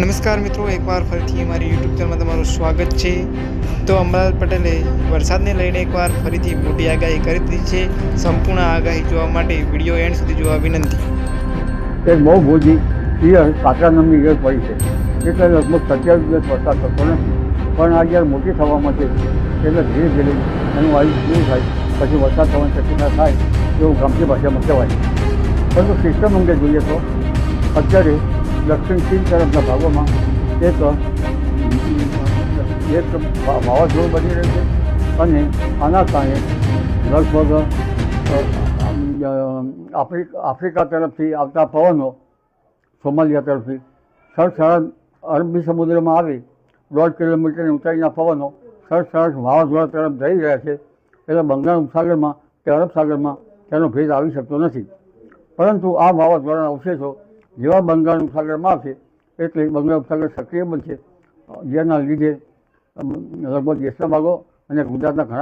નમસ્કાર મિત્રો, એકવાર ફરીથી મારી યુટ્યુબ ચેનલમાં તમારું સ્વાગત છે. તો અંબાલાલ પટેલે વરસાદને લઈને એકવાર ફરીથી મોટી આગાહી કરી દીધી છે. સંપૂર્ણ આગાહી જોવા માટે વીડિયો એન્ડ સુધી જોવા વિનંતી. બહુ ભોજી પિયર કાકરા નામની ઈયળ પડી છે. એટલે લગભગ સત્યાવીસ દિવસ વરસાદ થતો નથી. પણ આ ઈયળ મોટી થવામાં છે, એટલે ધીરે ધીરે એનું વાયુ પૂરું થાય, પછી વરસાદ થવાની શક્યતા થાય, એવું ગામની ભાષામાં કહેવાય. પરંતુ સિસ્ટમ અંગે જોઈએ તો અત્યારે દક્ષિણ ચીન તરફના ભાગોમાં એક એક વાવાઝોડું બની રહ્યું છે અને આના કારણે લગભગ આફ્રિકા તરફથી આવતા પવનો સોમાલિયા તરફથી સરસરસ અરબી સમુદ્રમાં આવી દોઢ કિલોમીટરની ઊંચાઈના પવનો સરસરસ વાવાઝોડા તરફ જઈ રહ્યા છે એટલે બંગાળ ઉપસાગરમાં, કે અરબ સાગરમાં તેનો ભેદ આવી શકતો નથી. પરંતુ આ વાવાઝોડાના અવશેષો જેવા બંગાળનું ઉપસાગરમાં છે, એટલે બંગાળનું સાગર સક્રિય બનશે જેના લીધે લગભગ દેશના ભાગો અને ગુજરાતના ઘણા